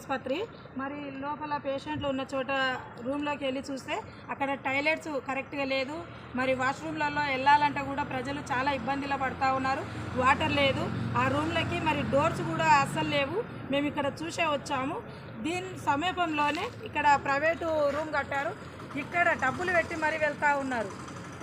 ఆసుపత్రి. మరి లోపల పేషెంట్లు ఉన్న చోట రూమ్లోకి వెళ్ళి చూస్తే అక్కడ టాయిలెట్స్ కరెక్ట్గా లేదు. మరి వాష్రూమ్లలో వెళ్ళాలంటే కూడా ప్రజలు చాలా ఇబ్బందిలో పడుతూ ఉన్నారు. వాటర్ లేదు. ఆ రూమ్లకి మరి డోర్స్ కూడా అస్సలు లేవు. మేము ఇక్కడ చూసే వచ్చాము. దీని సమీపంలోనే ఇక్కడ ప్రైవేటు రూమ్ కట్టారు. ఇక్కడ డబ్బులు పెట్టి మరీ వెళ్తూ ఉన్నారు.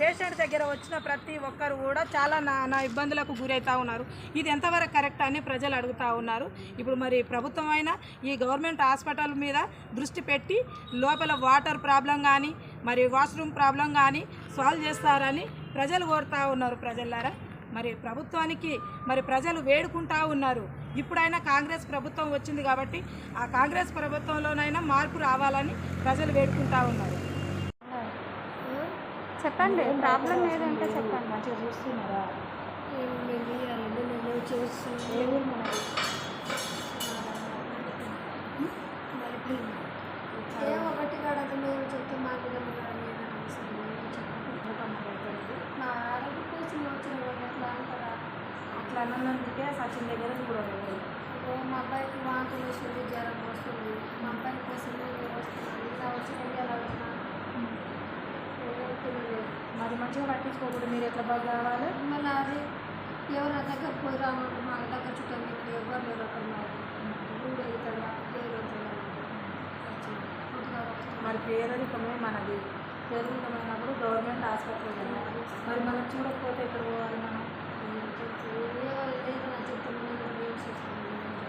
పేషెంట్ దగ్గర వచ్చిన ప్రతి ఒక్కరు కూడా చాలా నానా ఇబ్బందులకు గురవుతూ ఉన్నారు. ఇది ఎంతవరకు కరెక్ట్ అని ప్రజలు అడుగుతూ ఉన్నారు. ఇప్పుడు మరి ప్రభుత్వం అయినా ఈ గవర్నమెంట్ హాస్పిటల్ మీద దృష్టి పెట్టి లోపల వాటర్ ప్రాబ్లం కానీ మరి వాష్రూమ్ ప్రాబ్లం కానీ సాల్వ్ చేస్తారని ప్రజలు కోరుతూ ఉన్నారు ప్రజలారా. మరి ప్రభుత్వానికి మరి ప్రజలు వేడుకుంటా ఉన్నారు. ఇప్పుడైనా కాంగ్రెస్ ప్రభుత్వం వచ్చింది కాబట్టి ఆ కాంగ్రెస్ ప్రభుత్వంలోనైనా మార్పు రావాలని ప్రజలు వేడుకుంటా ఉన్నారు. చెప్పండి ప్రాబ్లం ఏదంటే చెప్పండి. మంచిగా చూస్తున్నారా? ఒకటి కాడదు మేము చెప్తే మాకు మా ఆరోగ్య కోసం వచ్చిన వాళ్ళు ఎట్లా అంటారా? అట్లా అన్నందుకే సచిన్ దగ్గర కూడా ఓ మా అబ్బాయికి వాంతులు వస్తుంది జ్వరం వస్తుంది. మా అబ్బాయి కోసం నేను వస్తున్నాను ఇలా వచ్చింది అలా వచ్చినా మరి మంచిగా పట్టించుకోకూడదు. మీరు ఎట్లా బాగా కావాలి మళ్ళీ అది ఎవరి దగ్గర పోయి మా దగ్గర చుట్టం మీకు ఎవరు లేరు అక్కడ ఊరు. పేరు. మరి పేదరికమే మనది. పేదరికమైనప్పుడు గవర్నమెంట్ ఆసుపత్రి మరి మనం చూడకపోతే ఎక్కడ పోవాలి మనం?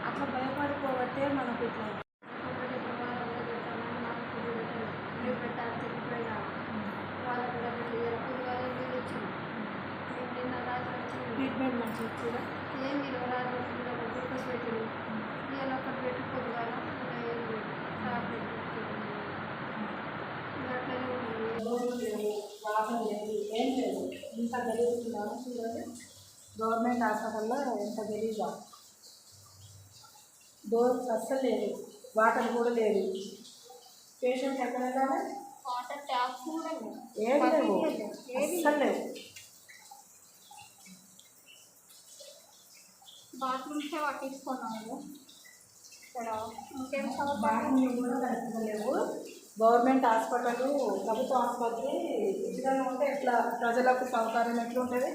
అట్లా భయపడిపోబట్టే మనకు ఇట్లా ట్రీట్మెంట్ మంచిగా ఇచ్చిరా వాసన లేదు ఏం లేదు. ఇంత గెలుస్తున్నాము చూడండి గవర్నమెంట్ హాస్పిటల్లో ఎంత గెలీజా? డోర్స్ అస్సలు లేదు. వాటర్ కూడా లేదు. పేషెంట్ ఎక్కడ వెళ్ళాలి వాటర్ ట్యాప్స్ కూడా లేవు. ఏది లేవు. అస్సలు లేవు. బాత్రూమ్సే పట్టించుకున్నాము ఇక్కడ ఇంకేం సౌకర్యం బాత్రూమ్లు కూడా కరెక్ట్గా లేవు గవర్నమెంట్ హాస్పిటల్ ప్రభుత్వ ఆసుపత్రి ఇట్లా ఉంటే ఎట్లా ప్రజలకు సౌకర్యం ఎట్లా ఉంటుంది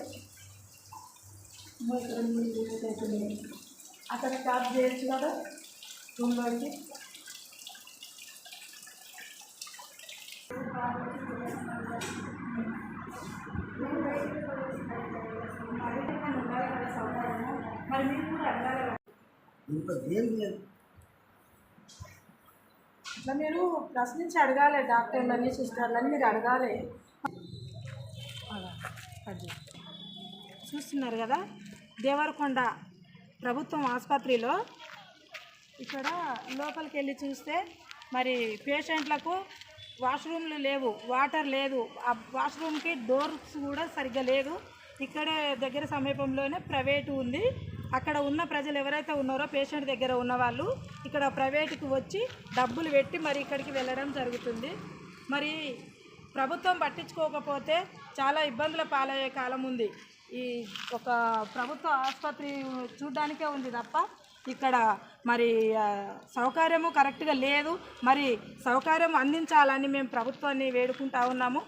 అక్కడ స్టాప్ చేయొచ్చు కదా రూమ్లోకి మరి మీరు అడగాలి ఏం లేదు ఇట్లా మీరు ప్రశ్నించి అడగాలి డాక్టర్లని సిస్టర్లని మీరు అడగాలి. చూస్తున్నారు కదా దేవరకొండ ప్రభుత్వం ఆసుపత్రిలో ఇక్కడ లోపలికి వెళ్ళి చూస్తే మరి పేషెంట్లకు వాష్రూమ్లు లేవు వాటర్ లేదు. ఆ వాష్రూమ్కి డోర్స్ కూడా సరిగ్గా లేదు. ఇక్కడే దగ్గర సమీపంలోనే ప్రైవేటు ఉంది. అక్కడ ఉన్న ప్రజలు ఎవరైతే ఉన్నారో పేషెంట్ దగ్గర ఉన్న వాళ్ళు ఇక్కడ ప్రైవేటుకి వచ్చి డబ్బులు పెట్టి మరి ఇక్కడికి వెళ్ళడం జరుగుతుంది. మరి ప్రభుత్వం పట్టించుకోకపోతే చాలా ఇబ్బందుల పాలయ్యే కాలం ఉంది. ఈ ఒక ప్రభుత్వ ఆసుపత్రి చూడ్డానికే ఉంది తప్ప ఇక్కడ మరి సౌకర్యము కరెక్ట్గా లేదు. మరి సౌకర్యం అందించాలని మేము ప్రభుత్వాన్ని వేడుకుంటా ఉన్నాము.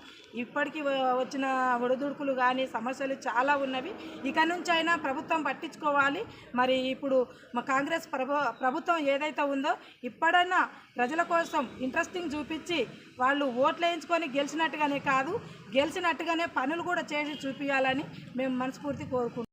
ఇప్పటికి వచ్చిన ఒడిదుడుకులు కానీ సమస్యలు చాలా ఉన్నవి. ఇక నుంచి అయినా ప్రభుత్వం పట్టించుకోవాలి. మరి ఇప్పుడు మా కాంగ్రెస్ ప్రభు ప్రభుత్వం ఏదైతే ఉందో ఇప్పుడైనా ప్రజల కోసం ఇంట్రెస్టింగ్ చూపించి వాళ్ళు ఓట్లు వేయించుకొని గెలిచినట్టుగానే కాదు గెలిచినట్టుగానే పనులు కూడా చేసి చూపించాలని మేము మనస్ఫూర్తి కోరుకుంటున్నాం.